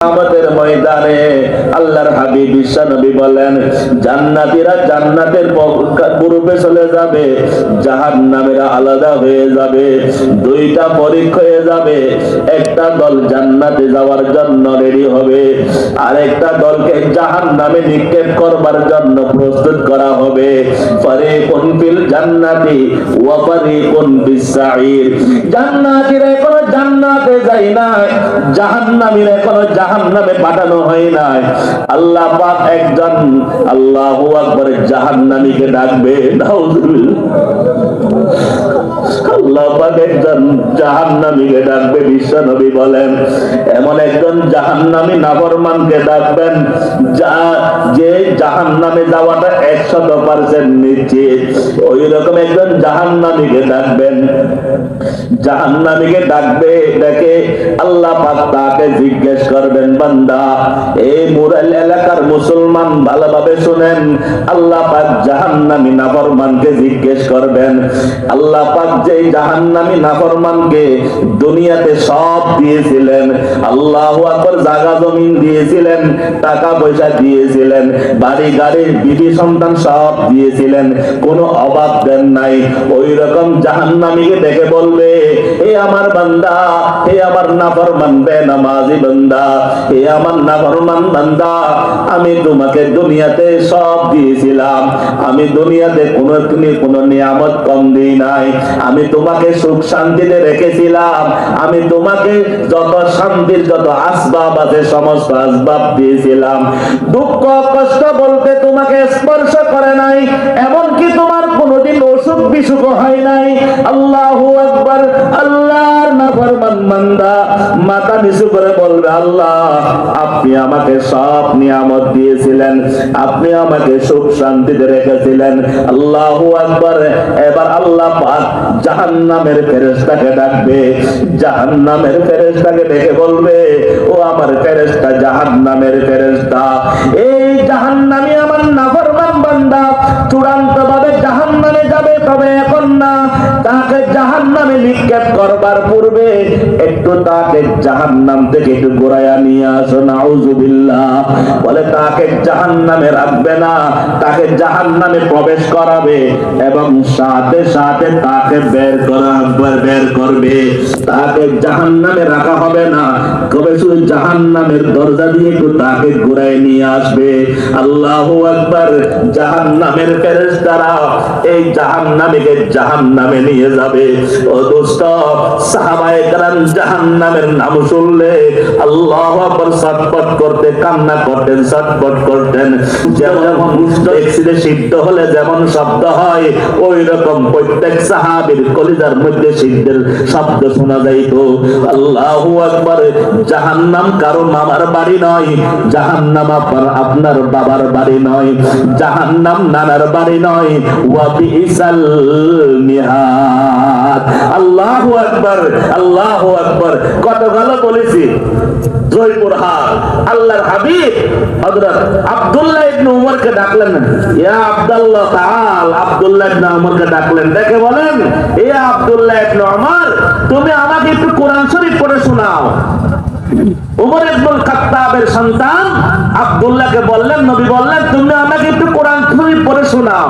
আমাদের ময়দানে আল্লাহর হাবিব বিশ্বনবী বলেন, জান্নাতীরা জান্নাতের পূর্বে চলে যাবে, জাহান্নামীরা আলাদা হয়ে যাবে, দুইটা পরীক্ষা হয়ে যাবে, একটা দল জান্নাতে যাওয়ার জন্য রেডি হবে আর একটা দলকে জাহান্নামে নিক্ষেপ করবার জন্য প্রস্তুত করা হবে। ফারিকুন ফিল জান্নাতি ওয়া ফারিকুন ফিস সাঈর। জান্নাতীরা এখনও জান্নাতে যায় না জাহান্নামীরা এখনও জাহান্নামে পাঠানো হয় নাই। আল্লাহ পাক একজন আল্লাহু আকবার জাহান্নামীকে ডাকবে আল্লাহ পাক একজন জাহান্নামীকে ডাকবে ডাকবেন ডাকবে, ডেকে আল্লাহ পাক তাকে জিজ্ঞেস করবেন বান্দা। এই মুরাল এলাকার মুসলমান ভালোভাবে শুনেন। আল্লাহ পাক জাহান্নামী নাফরমানকে জিজ্ঞেস করবেন, আল্লাহ পাক যে জাহান্নামী নাফরমানকে দুনিয়াতে সব দিয়েছিলেন, আল্লাহ আকবর জায়গা জমিন দিয়েছিলেন, টাকা পয়সা দিয়েছিলেন, বাড়ি গাড়ি, বিবি সন্তান সব দিয়েছিলেন, কোনো অভাব দেন নাই। ওই রকম জাহান্নামীকে দেখে বলবে এ আমার বান্দা, হে আমার নাফরমান বেনামাজি বান্দা হে আমার নাফরমান বান্দা, আমি তোমাকে দুনিয়াতে সব দিয়েছিলাম। আমি দুনিয়াতে কোনো কোনো নিয়ামত কম দিই নাই। আমি তোমাকে সুখ শান্তিতে রেখেছিলাম। আমি তোমাকে যত শান্তির যত আসবাব আছে, সমস্ত আসবাব দিয়েছিলাম। দুঃখ, কষ্ট বলতে তোমাকে স্পর্শ করে নাই। এমনকি তোমার কোনোদিন অসুখ বিসুখ হয় নাই। আল্লাহ আকবার আল্লাহর নাফরমান বান্দা মাথা নিচু করে বলবে, আল্লাহ, আপনি আমাকে সব নিয়ামত দিয়েছিলেন, আপনি আমাকে সুখ শান্তিতে রেখেছিলেন। আল্লাহু আকবার। এবার আল্লাহ পাক জাহান্নামের ফেরেশতাকে ডাকবে, জাহান্নামের ফেরেশতাকে ডেকে বলবে, ও আমার ফেরেশতা, জাহান্নামের ফেরেশতা, এই জাহান্নামী আমার নাফরমান বান্দা চূড়ান্ত ভাবে জাহান্নামে যাবে, তবে এখন না তাকে জাহান্নামে নিক্ষেপ করবার পূর্বে একটু তাকে জাহান্নাম থেকে একটু গোড়ায়া নিয়ে আসো, নাউজুবিল্লাহ। বলে, তাকে জাহান্নামে রাখবে না, তাকে জাহান্নামে প্রবেশ করাবে এবং সাথে সাথে তাকে বের করা, একবার বের করবে। তাকে জাহান্নামে রাখা হবে না কবে শুধু জাহান্নামের দরজা দিয়ে একটু তাকে ঘুরাই নিয়ে আসবে। আল্লাহু আকবার, জাহান্নামের ফেরেশতারা এই জাহান্নামীকে জাহান্নামে নিয়ে যাবে ও দোস্ত সাহাবায়ে کرام জাহান্নামের নাম শুনলে আল্লাহু আকবার সটপট করতে কান্না করতেন সটপট করতেন যেমন এক্সিডে সিদ্ধ হলে যেমন শব্দ হয় ওই রকম প্রত্যেক সাহাবীর কলিজার মধ্যে সিদ্ধের শব্দ শোনা যাইতো আল্লাহু আকবার জাহান্নাম কারো মামার বাড়ি নয় জাহান্নাম আপনার আপনার বাবার বাড়ি নয় জাহান্নাম নানার বাড়ি নয় ওয়া বিসাল মিহাদ আল্লাহু আকবার, আল্লাহ আকবার। ভালো বলেছি। ডাকলেন। ইয়া আব্দুল্লাহ আব্দুল্লাহ ইবনে ডাকলেন। দেখে বলেন ইয়া আব্দুল্লাহ ইবনে উমর, তুমি আমাকে একটু কোরআন শরীফ পড়ে শোনাও। উমর ইবনুল খাত্তাবের সন্তান আব্দুল্লাহকে বললেন, নবী বললেন, তুমি আমাকে একটু কোরআন শরীফ পড়ে শোনাও।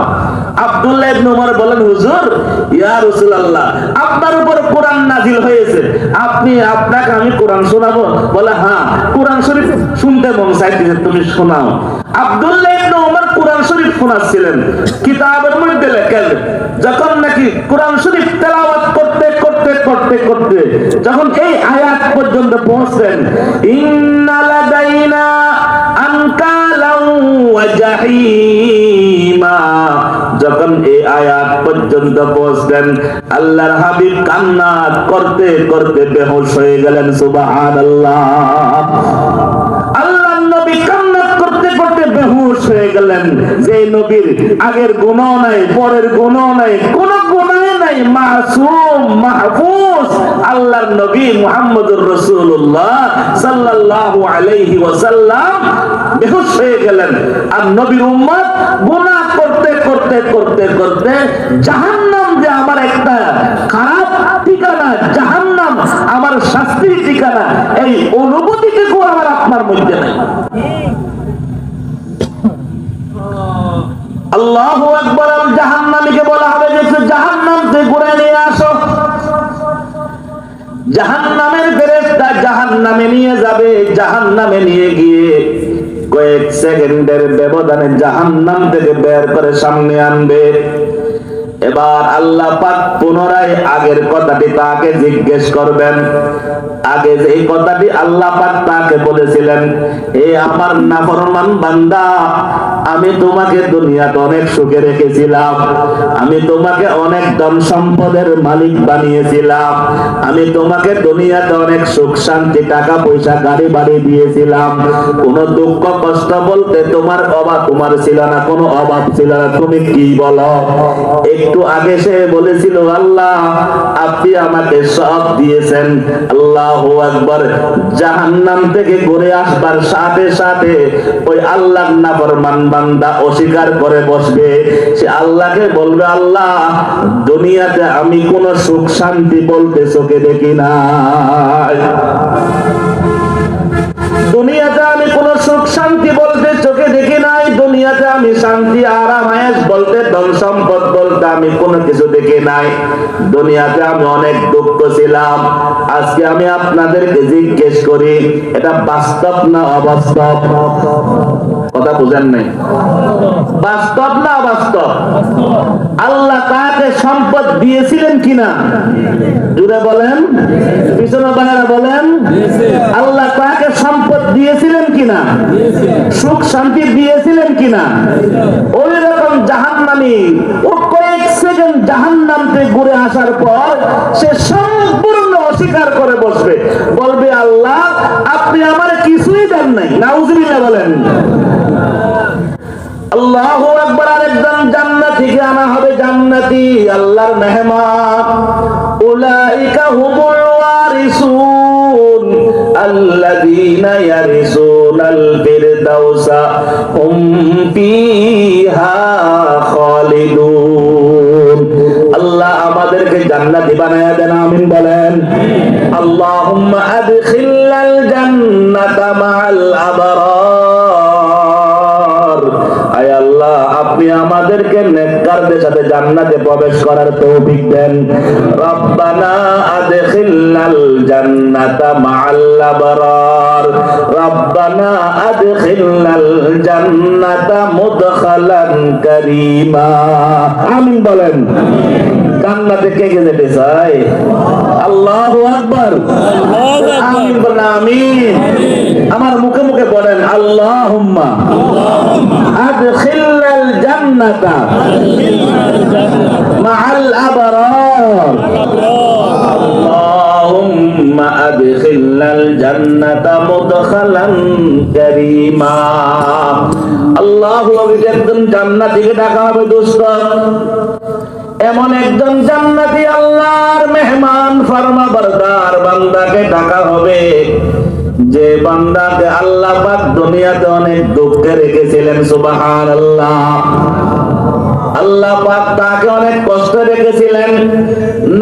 আব্দুল্লাহ ইবনে উমর বলেন হুজুর, ইয়া রাসূলুল্লাহ, আপনার উপর কোরআন নাজিল হয়েছে। আপনি, আপনাকে আমি কোরআন শোনাবো? বলে হ্যাঁ কোরআন শরীফ শুনতে মন চাইতেছে, তুমি শোনাও। আব্দুল্লাহ ইবনে উমর কোরআন শরীফ শোনাচ্ছিলেন। কিতাবের মধ্যে লেখেন, যখন নাকি কোরআন শরীফ তেলাওয়াত করতে করতে। যখন এই আয়াত পর্যন্ত জাহিমা। যখন এই আয়াত পর্যন্ত পৌঁছলেন আল্লাহর হাবিব কান্না করতে করতে বেহুশ হয়ে গেলেন করতে বেহুশ হয়ে গেলেন। যে নবীর আগের গুণও নাই, পরের গুণও নাই, কোন নাই, মাসুম, মাহফুজ, আল্লাহর নবী মুহাম্মদুর রাসূলুল্লাহ সাল্লাল্লাহু আলাইহি ওয়াসাল্লাম বেহুশ হয়ে গেলেন। আর নবীর উম্মত গুনাহ করতে করতে করতে করতে জাহান্নাম যে আমার একটা খারাপ ঠিকানা, জাহান্নাম আমার শাস্তির ঠিকানা, এই অনুভূতিকে আমার আপনার মধ্যে নাই। নিয়ে আসো। জাহান নামের ফেরেস্তা জাহান নামে নিয়ে যাবে, জাহান্নামে নিয়ে গিয়ে কয়েক সেকেন্ডের ব্যবধানে জাহান্নাম থেকে বের করে সামনে আনবে। এবার আল্লাহ পাক পুনরায় আগের কথাটি তাকে জিজ্ঞেস করবেন আগে যে এই কথাটি আল্লাহ পাক তাকে বলেছিলেন, এ আমার নাফরমান বান্দা, আমি তোমাকে দুনিয়াতে অনেক সুখে রেখেছিলাম। আমি তোমাকে অনেক ধন সম্পদের মালিক বানিয়েছিলাম। আমি তোমাকে দুনিয়াতে অনেক সুখ, শান্তি, টাকা পয়সা, গাড়ি বাড়ি দিয়েছিলাম। কোনো দুঃখ, কষ্ট বলতে তোমার অভাব তোমার ছিল না, কোনো অভাব ছিল না। তুমি কি বলো? একটু আগে সে বলেছিল, আল্লাহ, আপনি আমাকে সব দিয়েছেন। আল্লাহ অস্বীকার করে বসবে। সে আল্লাহকে বলবে, আল্লাহ, দুনিয়াতে আমি কোন সুখ শান্তি বলতে চোখে দেখি না। দুনিয়াতে আমি কোন সুখ শান্তি বলতে চোখে দেখি নাই। দুনিয়াতে আমি শান্তি আরাম বলতে ধন সম্পদ বলতে আমি কোনো কিছু দেখি নাই। দুনিয়াতে আমি অনেক দুঃখ ছিলাম। আজকে আমি আপনাদেরকে জিজ্ঞেস করি, এটা বাস্তব না অবাস্তব? কথা বুঝেন নাই। বাস্তব না অবাস্তব? আল্লাহ তাকে সম্পদ দিয়েছিলেন কিনা? জুড়ে বলেন, পিছনে বাইরে বলেন, আল্লাহ তাকে সম্পদ দিয়েছিলেন কিনা? সুখ শান্তি দিয়েছিলেন কিনা? ওই রকম জাহান্নামি ও কয়েক সেকেন্ড জাহান্নাম থেকে ঘুরে আসার পর সে সম্পূর্ণ অস্বীকার করে বসবে। বলবে, আল্লাহ, আপনি আমার কিছুই দেন নাই। নাউজুবিল্লাহ বলেন। জান্নাতীকে আনা হবে জান্নাতি, আল্লাহর মেহমান। উলাইকা হুমুল ওয়ারিসুন, আল্লাযীনা ইয়ারিসুনাল ফিরদাউসা, হুম ফিহা খালিদুন। আল্লাহ আমাদেরকে জান্নাতি বানায়া দেন, আমিন বলেন। আল্লাহুম্মা আদখিলনাল জান্নাতা মাআল আমাদেরকে নেককারদের সাথে জান্নাতে প্রবেশ করার তৌফিক দেন। রব্বানা আদখিলনাল জান্নাতা মাআল আবরার। রব্বানা আদখিলনাল জান্নাতা মুদখালান কারীমা। আমিন বলেন। জান্নাতে কে কে যেতে চায়? আল্লাহু আকবার। আমিন বলেন আমিন আমার মুখে মুখে বলেন আল্লাহুম্মা আদখিলনাল জান্নাতা। মাআল আবরার। আল্লাহুম্মা আদখিলনাল জান্নাতা মুদখালান কারীমা। আল্লাহু আকবার ডাকা হবে দোস্ত এমন একজন জান্নাতি আল্লাহর মেহমান, ফরমাবরদার বান্দাকে ঢাকা হবে। যে বান্দাকে আল্লাহ পাক দুনিয়াতে অনেক দুঃখে রেখেছিলেন, সুবহানাল্লাহ। আল্লাহ আল্লাহ পাক তাকে অনেক কষ্ট রেখেছিলেন।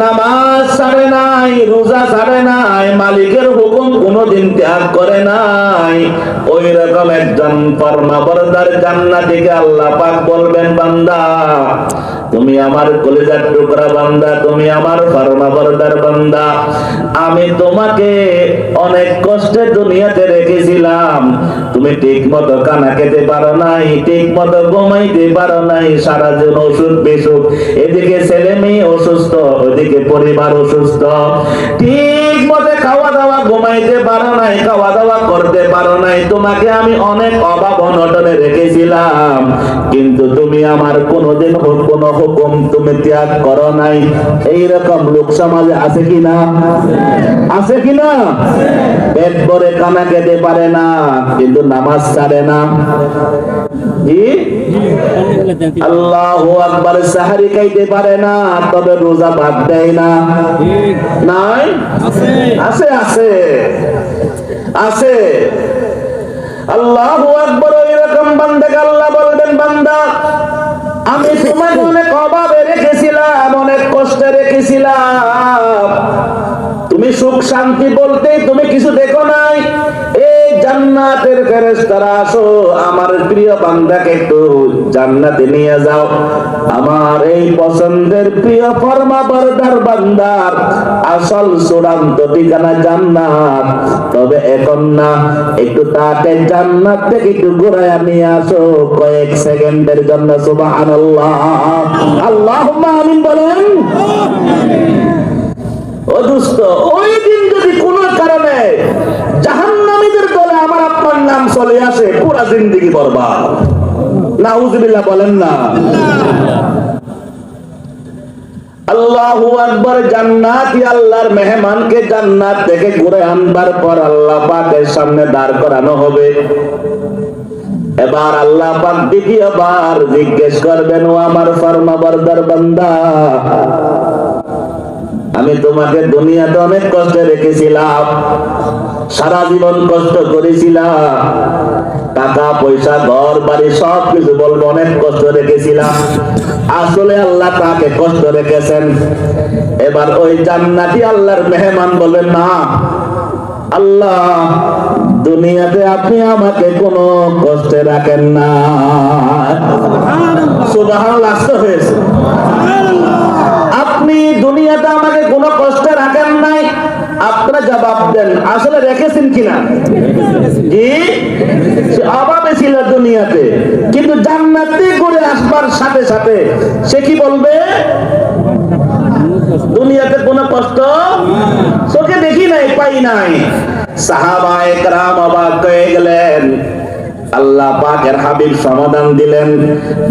নামাজ ছাড়ে নাই, রোজা ছাড়ে নাই, মালিকের হুকুম কোনোদিন ত্যাগ করে নাই। ওই রকম একজন পরমাবরদার জান্নাতিকে আল্লাহ পাক বলবেন, বান্দা তুমি আমার কলেজার টুকরা বান্দা, তুমি আমার ফরমাবরদার বান্দা। আমি তোমাকে অনেক কষ্টে দুনিয়াতে রেখেছিলাম। তুমি ঠিক মতো কানা খেতে পারো নাই ঠিক মতো ঘুমাইতে পারো নাই সারা দিন ওষুধ বেসুখ। এদিকে ছেলে মেয়ে অসুস্থ, ওদিকে পরিবার অসুস্থ। ঠিক মতো খাওয়া দাওয়া ঘুমাইতে পারো নাই খাওয়া দাওয়া করতে পারো নাই। তোমাকে আমি অনেক অভাব অনটনে রেখেছিলাম। কিন্তু তুমি আমার কোনোদিন কোনো হুকুম তুমি ত্যাগ করো নাই। এইরকম লোক সমাজে আছে কিনা আছে কিনা পেট ভরে কানা খেতে পারে না কিন্তু নামাজ ছাড়ে না। কি? আল্লাহ আকবার সাহারি খাইতে পারে না তবে রোজা ভাত দেয় না। নাই? আছে। আছে আছে। আছে। আল্লাহ আকবর ওই রকম আল্লাহ বলবেন, বান্দা, আমি তোমাকে অনেক অভাবে রেখেছিলাম, অনেক কষ্টে রেখেছিলাম। তুমি সুখ শান্তি বলতে তুমি কিছু দেখো নাই। জান্নাতের ফেরেশতারা আসো, আমার প্রিয় বান্দাকে একটু জান্নাতে নিয়ে যাও। আমার এই পছন্দের প্রিয় ফরমা বরদার বান্দার আসল চূড়ান্ত ঠিকানা জান্নাত। তবে এখন না, একটু তাকে জান্নাত থেকে একটু ঘুরায় নিয়ে আসো কয়েক সেকেন্ডের জন্য, সুবহানাল্লাহ। আল্লাহুম্মা আমিন বলেন। ও দুস্থ ওই দিন যদি কোন কারণে জাহান্নামীদের দলে আমার আপনার নাম চলে পুরা জিন্দিগি বরবাদ। নাউজুবিল্লাহ বলেন না। আল্লাহু আকবার জান্নাতি আল্লাহর মেহমানকে জান্নাত থেকে ঘুরে আনবার পর আল্লাহ পাকের সামনে দাঁড় করানো হবে। এবার আল্লাহ পাক দ্বিতীয়বার জিজ্ঞেস করবেন, ও আমার ফরমা বান্দা, আমি তোমাকে দুনিয়াতে অনেক কষ্টে রেখেছিলাম। সারা জীবন কষ্ট করেছিলাম। টাকা, পয়সা, ঘর, বাড়ি সব কিছু বলব, অনেক কষ্ট রেখেছিলাম। আসলে আল্লাহ তাকে কষ্ট রেখেছেন। এবার ওই জান্নাতি আল্লাহর মেহমান বলবেন, না, আল্লাহ, দুনিয়াতে আপনি আমাকে কোনো কষ্টে রাখেন না। সুবহানাল্লাহ আসতে হয়েছে। আপনি দুনিয়াতে আমাকে কোনো কষ্টে রাখেন নাই। আপনারা জবাব দেন, আসলে রেখেছেন কিনা? জি? অভাবে ছিল দুনিয়াতে, কিন্তু জান্নাতে করে আসবার সাথে সাথে সে কি বলবে? দুনিয়াতে কোন কষ্ট চোখে দেখি নাই, পাই নাই। সাহাবায়ে کرام অবাক হয়ে গেলেন। আল্লাহ পাকের হাবিব সমাধান দিলেন।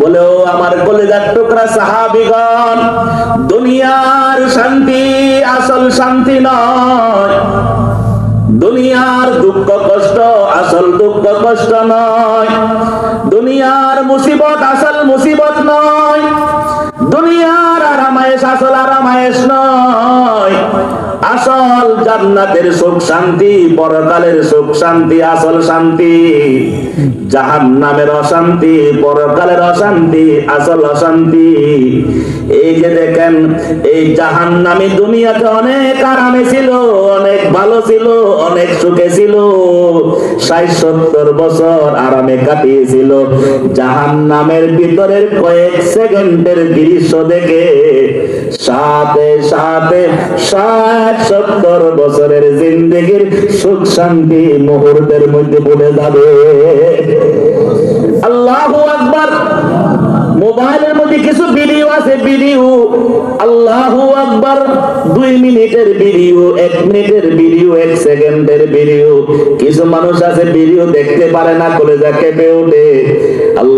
বলে, ও আমার কলেজার টুকরা সাহাবিগণ, দুনিয়ার শান্তি আসল শান্তি নয়। দুনিয়ার দুঃখ কষ্ট আসল দুঃখ কষ্ট নয়। দুনিয়ার মুসিবত আসল মুসিবত নয়। দুনিয়ার আরামায়েশ আসল আরামায়েশ নয়। আসল জান্নাতের সুখ শান্তি, পরকালের সুখ শান্তি, আসল শান্তি। জাহান্নামের অশান্তি, পরকালের অশান্তি, আসল অশান্তি। এই যে দেখেন, এই জাহান্নামী দুনিয়াতে অনেক আরামে ছিল, অনেক ভালো ছিল, অনেক সুখে ছিল। ষাট, সত্তর বছর আরামে কাটিয়েছিল। জাহান্নামের ভিতরের কয়েক সেকেন্ডের দৃশ্য দেখে সাথে সাথে ষাট, সত্তর বছরের জিন্দগির সুখ শান্তি মুহূর্তের মধ্যে পড়ে যাবে। আল্লাহ আকবার। মোবাইলের মধ্যে কিছু ভিডিও আছে ভিডিও আল্লাহ আকবর, দুই মিনিটের ভিডিও এক মিনিটের ভিডিও এক সেকেন্ডের ভিডিও কিছু মানুষ আছে ভিডিও দেখতে পারে না, কলেজা কেঁপে ওঠে। আল্লাহু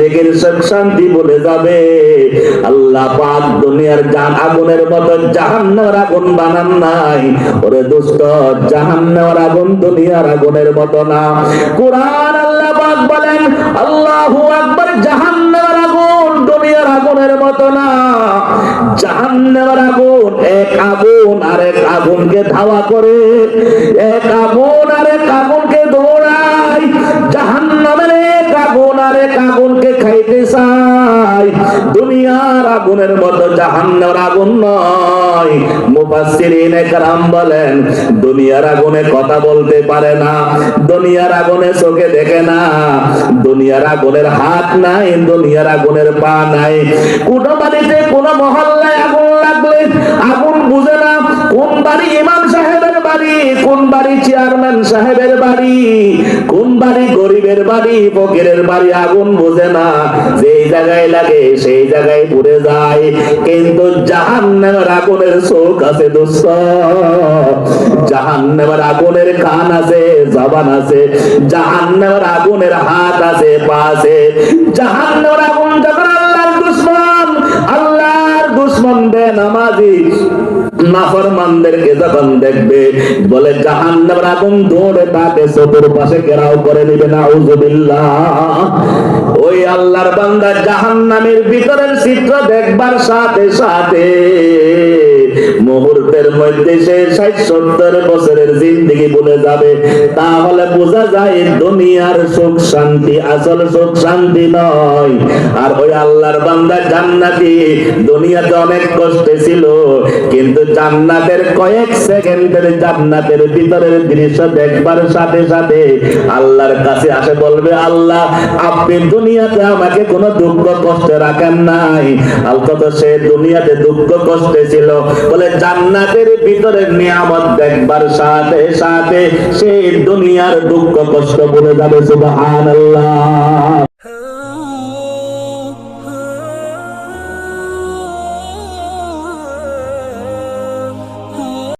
জিন্দেগির সুখ শান্তি বলে যাবে। আল্লাহ পাক দুনিয়ার জান আগুনের মতো জাহান্নামের আগুন বানান নাই। ওরে দোস্ত জাহান্নামের আগুন দুনিয়ার আগুনের মতো না। কোরআন আল্লাহ পাক বলেন, আল্লাহু আকবার, জাহান্নামের আগুন দুনিয়ার আগুনের মতো না। জাহান্নামের আগুন এক আগুন আর এক আগুনকে ধাওয়া করে। এক আগুন আর এক আগুনকে দৌড়ায় আগুন আর খাইতে চায় দুনিয়ার আগুনের মতো জাহান্নামের আগুন নয়। মুফাসসিরিন একরাম বলেন, দুনিয়ার আগুনে কথা বলতে পারে না, দুনিয়ার আগুনে চোখে দেখে না। দুনিয়ার আগুনের হাত নাই, দুনিয়ার আগুনের পা নাই। কোন বাড়িতে, কোন মহল্লায় আগুন লাগলে আগুন বুঝে না, কোন বাড়ি ইমাম সাহেবের বাড়ি কোন বাড়ি চেয়ারম্যান সাহেবের বাড়ি? কোন বাড়ি গরিবের বাড়ি? ফকিরের বাড়ি আগুন বোঝে না। যেই জায়গায় লাগে সেই জায়গায় পুড়ে যায়। কিন্তু জাহান্নামের আগুনের চোখ আছে দোস্ত জাহান্নামের আগুনের কান আছে, জবান আছে। জাহান্নামের আগুনের হাত আছে, পা আছে। জাহান্নামের আগুন যখন আল্লাহর দুশ্মন আল্লাহর দুশ্মন বে নামাজি। নাফরমানদেরকে যখন দেখবে। বলে, জাহান্নামের আগুন ধরে তাকে চতুর্পাশে ঘেরাও করে নিবে নাউজুবিল্লাহ। ওই আল্লাহর বান্দা জাহান্নামের ভিতরের চিত্র দেখবার সাথে সাথে মুহূর্তের মধ্যে সে ষাট সত্তর বছরের জিন্দিগি ভুলে যাবে। তাহলে বোঝা যায় দুনিয়ার সুখ শান্তি আসল সুখ শান্তি নয়। আর ওই আল্লাহর বান্দা জান্নাতি। দুনিয়াতে অনেক কষ্টে ছিল, কিন্তু জান্নাতের কয়েক সেকেন্ডের জান্নাতের ভিতরের দৃশ্য দেখবার সাথে সাথে আল্লাহর কাছে আসে, বলবে, আল্লাহ, আপনি দুনিয়াতে আমাকে কোনো দুঃখ কষ্টে রাখেন নাই। আলকত সে দুনিয়াতে দুঃখ কষ্টে ছিল। বলে জান্নাতের ভিতরে নিয়ামত দেখবার সাথে সাথে সেই দুনিয়ার দুঃখ কষ্ট বলে যাবে সুবহানাল্লাহ।